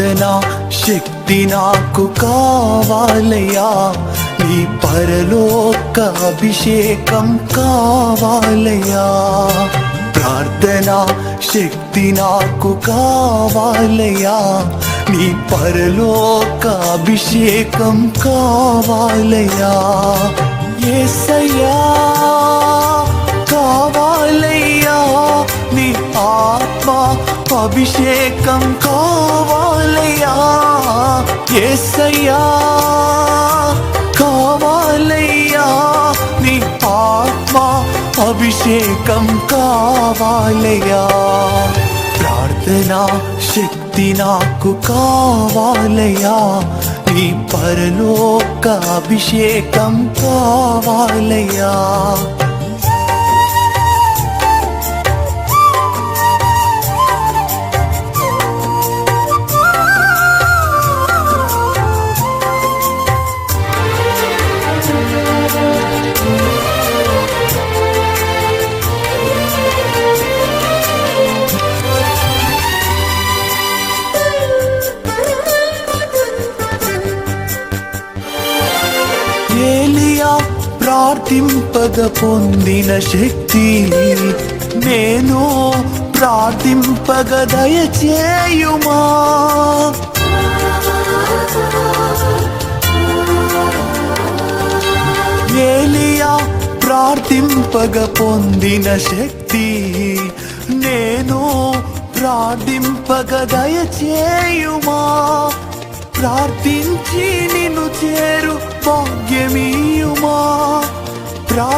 ప్రార్థన శక్తి నాకు కావాలయ్యా. నీ పరలోక అభిషేకం కావాలయ్యా. ప్రార్థన శక్తి నాకు కావాలయ్యా. నీ పరలోక అభిషేకం కావాలయ్యా. ఏసయ్యా. అభిషేకం కావాలయ్యా ఏసయ్యా కావాలయ్యా నీ ఆత్మ అభిషేకం కావాలయ్యా. ప్రార్థన శక్తి నాకు కావాలయ్యా నీ పరలోక అభిషేకం కావాలయ్యా. ప్రార్థింపగ పొందిన శక్తి నేను ప్రార్థింపగ దయచేయుమా ఏలియా ప్రార్థింపగ పొందిన శక్తి నేను ప్రార్థింపగ దయచేయుమా ప్రార్థించి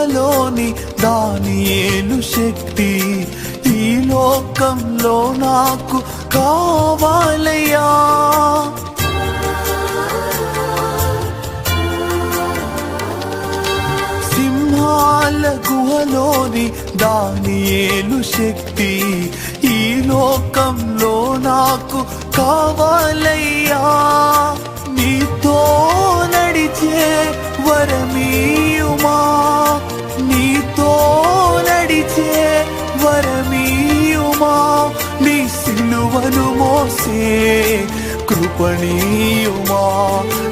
గుహలోని దానియేలు శక్తి. ఈ లోకంలో నాకు కావాలయ్యా. సింహాల గుహలోని దానియేలు శక్తి. ఈ లోకంలో నాకు కావాలయ్యా. నుండి సిలువను మోసే కృపణీయుమా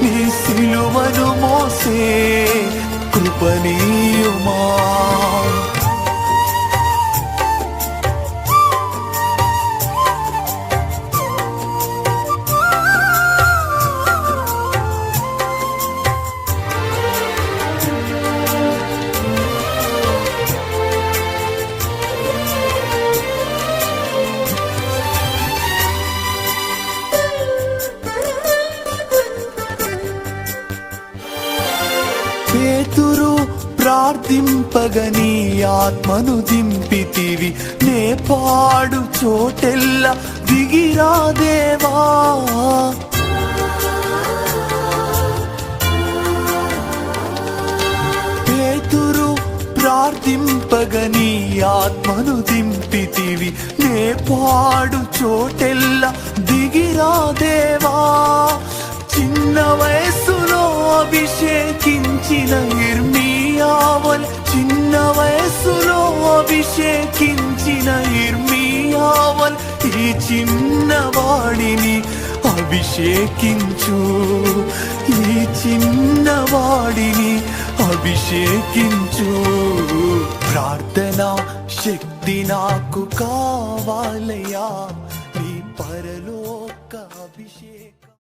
నీ సిలువను మోసే కృపణీయుమా ఎదురు ప్రార్థింపగని ఆత్మను దింపితివి. నే పాడు చోటెల్ల దిగిరా దేవా. పేతురు ప్రార్థింపగని ఆత్మను దింపితివి. నే పాడు చోటెల్ల దిగిరా దేవా. చిన్న వయస్సులో అభిషేకించిన ఇర్మియావల్ చిన్న వయస్సులో అభిషేకించిన ఇర్మియావల్ ఈ చిన్నవాడిని అభిషేకించు. ఈ చిన్నవాడిని అభిషేకించు. ప్రార్థన శక్తి నాకు కావాలయ్యా